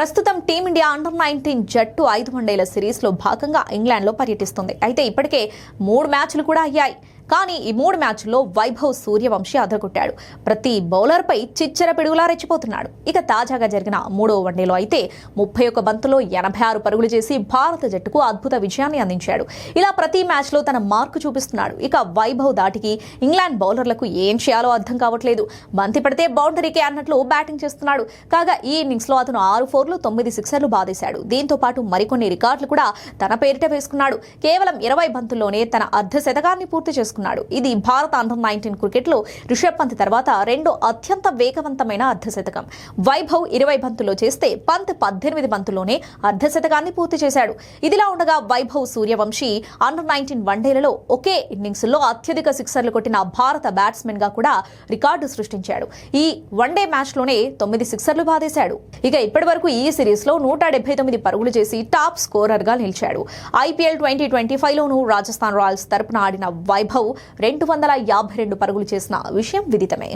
ప్రస్తుతం team India under nineteen జట్టు ఐదు వన్డేల సిరీస్లో భాగంగా ఇంగ్లాండ్లో పర్యటిస్తుంది. అయితే ఇప్పటికే మూడు మ్యాచ్లు కూడా అయ్యాయి. కానీ ఈ మూడు మ్యాచ్ల్లో వైభవ్ సూర్యవంశీ అదరగొట్టాడు. ప్రతి బౌలర్పై చిచ్చర పిడుగులా రెచ్చిపోతున్నాడు. ఇక తాజాగా జరిగిన మూడో వన్డేలో అయితే ముప్పై ఒక్క బంతులో ఎనభై ఆరు పరుగులు చేసి భారత జట్టుకు అద్భుత విజయాన్ని అందించాడు. ఇలా ప్రతి మ్యాచ్లో తన మార్కు చూపిస్తున్నాడు. ఇక వైభవ్ దాటికి ఇంగ్లాండ్ బౌలర్లకు ఏం చేయాలో అర్థం కావట్లేదు. బంతి పడితే బౌండరీకే అన్నట్లు బ్యాటింగ్ చేస్తున్నాడు. కాగా ఈ ఇన్నింగ్స్లో అతను ఆరు ఫోర్లు తొమ్మిది సిక్సర్లు బాధేశాడు దీంతో పాటు మరికొన్ని రికార్డులు కూడా తన పేరిట వేసుకున్నాడు. కేవలం ఇరవై బంతుల్లోనే తన అర్ధ శతకాన్ని పూర్తి చేసుకున్నాడు. ఇది భారత అండర్ నైన్టీన్ క్రికెట్లో రిషబ్ పంత్ తర్వాత రెండో అత్యంత వేగవంతమైన అర్ధశతకం. వైభవ్ ఇరవై బంతుల్లో చేస్తే పంత్ పద్దెనిమిది బంతుల్లోనే అర్ధశతకాన్ని పూర్తి చేశాడు. ఇదిలా ఉండగా వైభవ్ సూర్యవంశీ అండర్ నైన్టీన్ వన్డేలలో ఒకే ఇన్నింగ్స్లో అత్యధిక సిక్సర్లు కొట్టిన భారత బ్యాట్స్మెన్గా కూడా రికార్డు సృష్టించాడు. ఈ వన్డే మ్యాచ్లోనే తొమ్మిది సిక్సర్లు బాధేశాడు ఇక ఇప్పటి వరకు ఈ సిరీస్లో నూట డెబ్బై తొమ్మిది పరుగులు చేసి టాప్ స్కోరర్గా నిలిచాడు. ఐపీఎల్ ట్వంటీ ట్వంటీ ఫైవ్ లోను రాజస్థాన్ రాయల్స్ తరపున ఆడిన వైభవ్ రెండు వందల యాభై రెండు పరుగులు చేసిన విషయం విదితమే.